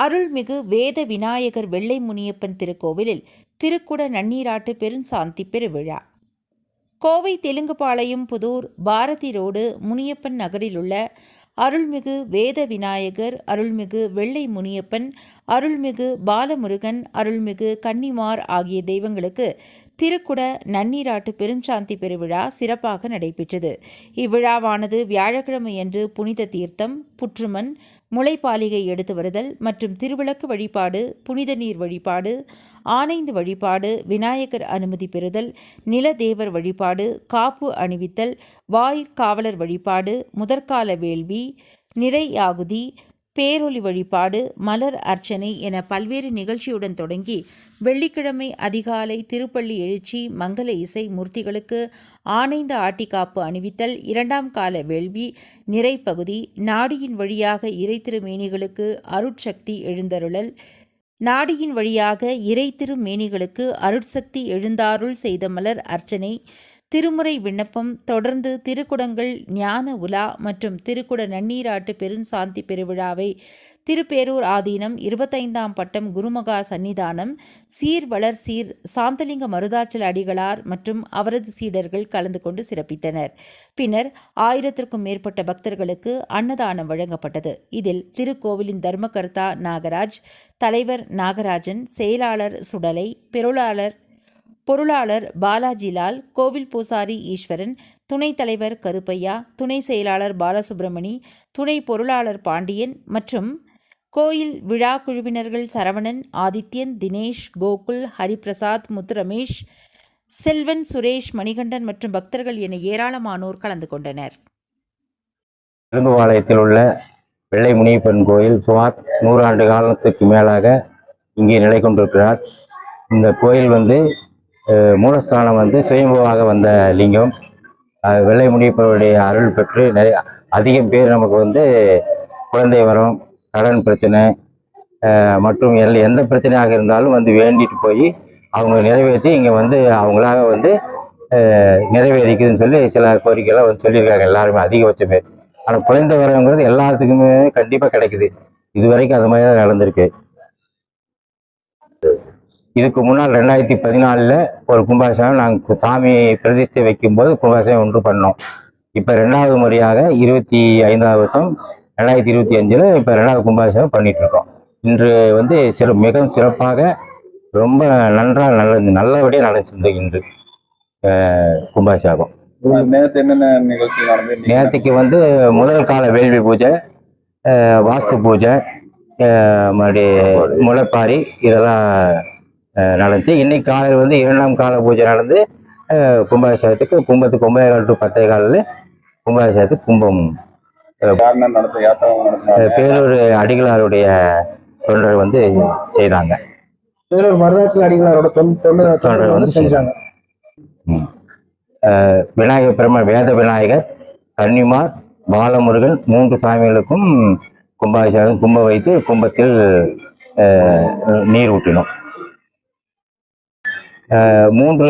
அருள்மிகு வேத விநாயகர் வெள்ளை முனியப்பன் திருக்கோவிலில் திருக்குட நன்னீராட்டு பெருஞ்சாந்தி பெருவிழா. கோவை தெலுங்குபாளையம் புதூர் பாரதி ரோடு முனியப்பன் நகரில் உள்ள அருள்மிகு வேத விநாயகர் அருள்மிகு வெள்ளை முனியப்பன் அருள்மிகு பாலமுருகன் அருள்மிகு கன்னிமார் ஆகிய தெய்வங்களுக்கு திருக்குட நன்னீராட்டு பெருஞ்சாந்தி பெருவிழா சிறப்பாக நடைபெற்றது. இவ்விழாவானது வியாழக்கிழமையன்று புனித தீர்த்தம் புற்றுமண் முளைப்பாலிகை எடுத்து வருதல் மற்றும் திருவிளக்கு வழிபாடு புனித நீர் வழிபாடு ஆனைந்து வழிபாடு விநாயகர் அனுமதி பெறுதல் நிலதேவர் வழிபாடு காப்பு அணிவித்தல் வாயிற்காவலர் வழிபாடு முதற்கால வேள்வி நிறையாகுதி பேரொளி வழிபாடு மலர் அர்ச்சனை என பல்வேறு நிகழ்ச்சியுடன் தொடங்கி வெள்ளிக்கிழமை அதிகாலை திருப்பள்ளி எழுச்சி மங்கள இசை மூர்த்திகளுக்கு ஆனைந்த ஆட்டிக்காப்பு அணிவித்தல் இரண்டாம் கால வேள்வி நிறைப்பகுதி நாடியின் வழியாக இறை திருமேனிகளுக்கு அருட்சக்தி எழுந்தருளல் நாடியின் வழியாக இறை திருமேனிகளுக்கு அருட்சக்தி எழுந்தாருள் செய்த மலர் அர்ச்சனை திருமுறை விண்ணப்பம் தொடர்ந்து திருக்குடங்கள் ஞான உலா மற்றும் திருக்குட நன்னீராட்டு பெருஞ்சாந்தி பெருவிழாவை திருப்பேரூர் ஆதீனம் இருபத்தைந்தாம் பட்டம் குருமகா சன்னிதானம் சீர் வளர் சீர் சாந்தலிங்க மருதாச்சல அடிகளார் மற்றும் அவரது சீடர்கள் கலந்து கொண்டு சிறப்பித்தனர். பின்னர் ஆயிரத்திற்கும் மேற்பட்ட பக்தர்களுக்கு அன்னதானம் வழங்கப்பட்டது. இதில் திருக்கோவிலின் தர்மகர்த்தா நாகராஜ் தலைவர் நாகராஜன் செயலாளர் சுடலை பெருளாளர் பொருளாளர் பாலாஜிலால் கோவில் பூசாரி ஈஸ்வரன் துணைத் தலைவர் கருப்பையா துணை செயலாளர் பாலசுப்பிரமணி துணை பொருளாளர் பாண்டியன் மற்றும் கோயில் விழா குழுவினர்கள் சரவணன் ஆதித்யன் தினேஷ் கோகுல் ஹரிபிரசாத் முத்துரமேஷ் செல்வன் சுரேஷ் மணிகண்டன் மற்றும் பக்தர்கள் என ஏராளமானோர் கலந்து கொண்டனர். திருங்குபாளையத்தில் உள்ள வெள்ளை முனியப்பன் கோயில் சுமார் நூறாண்டு காலத்துக்கு மேலாக இங்கே நிலை கொண்டிருக்கிறார் இந்த கோயில் வந்து மூலஸ்தானம் வந்து சுயம்புவாக வந்த லிங்கம். வெள்ளை முனியப்பனுடைய அருள் பெற்று நிறைய அதிகம் பேர் நமக்கு வந்து குழந்தை வரம் கடன் பிரச்சனை மற்றும் எல் எந்த பிரச்சனையாக இருந்தாலும் வந்து வேண்டிட்டு போய் அவங்க நிறைவேற்றி இங்கே வந்து அவங்களாக வந்து நிறைவேறிக்குதுன்னு சொல்லி சில கோரிக்கைலாம் வந்து சொல்லியிருக்காங்க எல்லாருமே அதிகபட்ச பேர். ஆனால் குழந்தை வரங்கிறது எல்லாத்துக்குமே கண்டிப்பாக கிடைக்குது. இது வரைக்கும் அது மாதிரி தான் நடந்திருக்கு. இதுக்கு முன்னால் ரெண்டாயிரத்தி பதினாலில் ஒரு கும்பாபிஷேகம் நாங்கள் சாமி பிரதிஷ்டை வைக்கும்போது கும்பாபிஷேகம் ஒன்று பண்ணோம். இப்போ ரெண்டாவது முறையாக இருபத்தி ஐந்தாவது வருஷம் ரெண்டாயிரத்தி இருபத்தி அஞ்சில் இப்போ ரெண்டாவது கும்பாபிஷேகம் பண்ணிட்டு இருக்கோம். இன்று வந்து சிற மிகவும் சிறப்பாக ரொம்ப நன்றாக நல்ல நல்லபடியாக நடந்துச்சு இன்று கும்பாபிஷேகம். நேரத்து என்னென்ன நிகழ்ச்சி நடந்து நேற்றுக்கு வந்து முதல் கால வேள்வி பூஜை வாஸ்து பூஜை மறுபடி முளைப்பாரி இதெல்லாம் நடந்துச்சு. இன்னைக்கு காலையில் வந்து இரண்டாம் கால பூஜை நடந்து கும்பாபிஷேகத்துக்கு கும்பத்துக்கு ஒன்பதே கால் டு பத்தே காலில் கும்பாபிஷேகத்துக்கு கும்பம் பேரூர் அடிகளாருடைய தொண்டர் வந்து செய்தாங்க. வேலூர் வரதாச்சல அடிகளாரோட தொன் தொண்டு தொண்டர்கள் வந்து செஞ்சாங்க. விநாயகர் பெருமாள் வேத விநாயகர் கன்னிமார் பாலமுருகன் மூன்று சாமிகளுக்கும் கும்பாபிஷேகம் கும்ப வைத்து கும்பத்தில் நீர் ஊற்றினோம். அஹ், மூன்று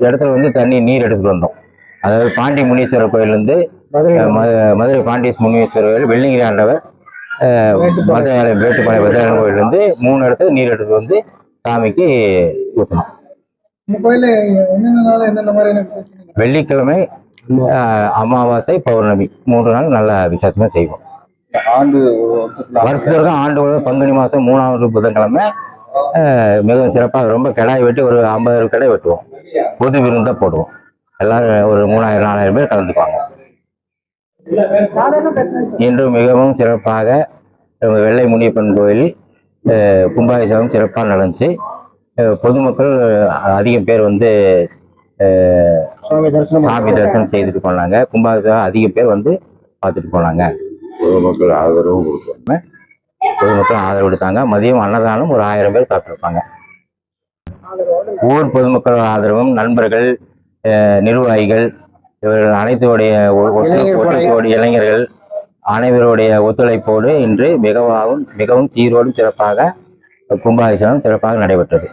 இடத்துல வந்து தண்ணி நீர் எடுத்துட்டு வந்தோம். அதாவது பாண்டி முனீஸ்வரர் கோயிலேருந்து மதுரை மதுரை பாண்டி முனீஸ்வரர் கோயில் வெள்ளிங்கிரி ஆண்டவர் அஹ், மதுரையாலயம் வேட்டுப்பாளையம் பத்ரநாத கோயிலேருந்து மூணு இடத்துல நீர் எடுத்துட்டு வந்து சாமிக்கு ஊற்றணும் விசேஷம் வெள்ளிக்கிழமை அமாவாசை பௌர்ணமி மூன்று நாள் நல்ல விசேஷமா செய்வோம். ஆண்டு வருஷத்திற்கு ஆண்டு பங்குனி மாசம் மூணாவது புதன்கிழமை மிகவும் சிறப்பாக ரொம்ப கிடாய் வெட்டி ஒரு ஐம்பது கடை வெட்டுவோம். பொது விருந்தா போடுவோம். எல்லாரும் ஒரு மூணாயிரம் நாலாயிரம் பேர் கலந்துக்குவாங்க. இன்று மிகவும் சிறப்பாக நம்ம வெள்ளை முனியப்பன் கோயில் கும்பாபிஷேகம் சிறப்பாக நடந்துச்சு. பொதுமக்கள் அதிகம் பேர் வந்து சாமி தரிசனம் செய்துட்டு போனாங்க. கும்பாபிஷேகம் அதிக பேர் வந்து பார்த்துட்டு போனாங்க. பொதுமக்கள் ஆதரவும் கொடுக்கும் பொதுமக்கள் ஆதரவு கொடுத்தாங்க. மதியம் அன்னதானம் ஒரு ஆயிரம் பேர் சாப்பிட்டுருப்பாங்க ஊர் பொதுமக்கள் ஆதரவும் நண்பர்கள் நிர்வாகிகள் இவர்கள் அனைத்துடைய. ஒத்துழைப்போடு இளைஞர்கள் அனைவருடைய ஒத்துழைப்போடு இன்று மிகவும் மிகவும் சீரோடும் சிறப்பாக கும்பாபிஷேகம் சிறப்பாக நடைபெற்றது.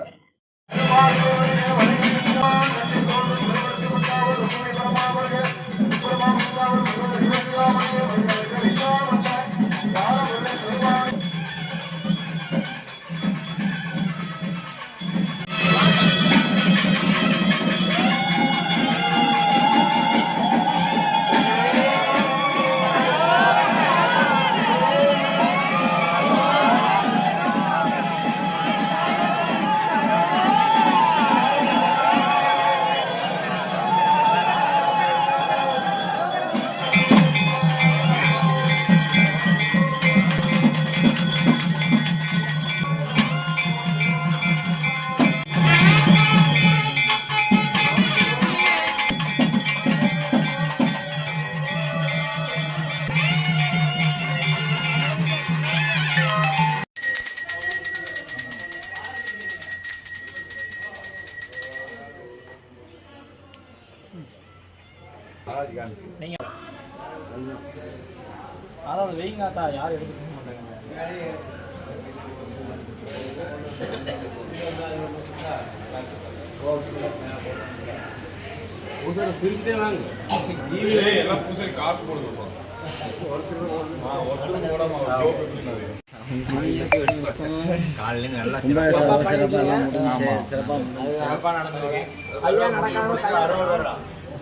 நீங்கள் அதாவது வெயில் காத்தா யார் எடுக்க மாட்டாங்க பிரித்தே வாங்க. எல்லாம் காசு போடுவோம் காலையில நல்லா